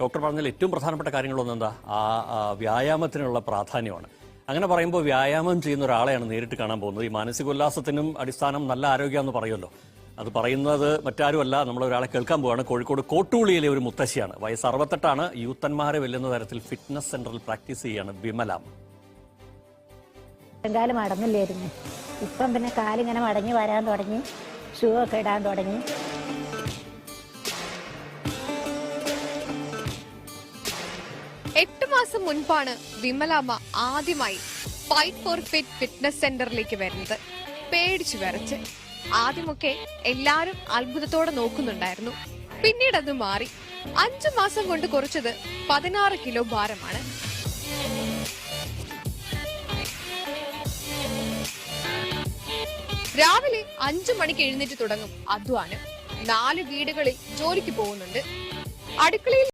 Doctor പറഞ്ഞതിൽ ഏറ്റവും പ്രധാനപ്പെട്ട കാര്യങ്ങളൊന്നും എന്താ? ആ വ്യായാമത്തിനുള്ള പ്രാധാന്യമാണ്. അങ്ങനെ പറയുമ്പോൾ വ്യായാമം ചെയ്യുന്ന ഒരാളെയാണ് നേരിട്ട് കാണാൻ പോകുന്നത്. ഈ മാനസികോല്ലാസത്തിനും അടിസ്ഥാനം നല്ല ആരോഗ്യമെന്ന് പറയുമല്ലോ. അത് പറയുന്നത് മറ്റാരുമല്ല. നമ്മൾ ഒരാളെ കേൾക്കാൻ പോവാണ്. കോഴിക്കോട് കോട്ടൂളിയിലെ ഒരു മുത്തശ്ശിയാണ്. വയസ്സ് അറുപത്തെട്ടാണ്. യൂത്തന്മാരെ വെല്ലുന്ന തരത്തിൽ ഫിറ്റ്നസ് സെന്ററിൽ പ്രാക്ടീസ് ചെയ്യാണ് വിമല. കാലം ഇപ്പം പിന്നെ കാലിങ്ങനെ മടങ്ങി വരാൻ തുടങ്ങി. ഷൂ ഒക്കെ ഇടാൻ തുടങ്ങി. എട്ട് മാസം മുൻപാണ് വിമലാമ്മ ആദ്യമായി ഫൈറ്റ് ഫോർ ഫിറ്റ് ഫിറ്റ്നസ് സെന്ററിലേക്ക് വരുന്നത്. പേടിച്ചു വരച്ച് ആദ്യമൊക്കെ എല്ലാരും അത്ഭുതത്തോടെ നോക്കുന്നുണ്ടായിരുന്നു. പിന്നീട് അത് മാറി. അഞ്ചു മാസം കൊണ്ട് കുറച്ചത് പതിനാറ് കിലോ ഭാരമാണ്. രാവിലെ അഞ്ചു മണിക്ക് എഴുന്നേറ്റ് തുടങ്ങും അധ്വാനം നാല് വീടുകളിൽ ജോലിക്ക് പോകുന്നുണ്ട്. അടുക്കളയിൽ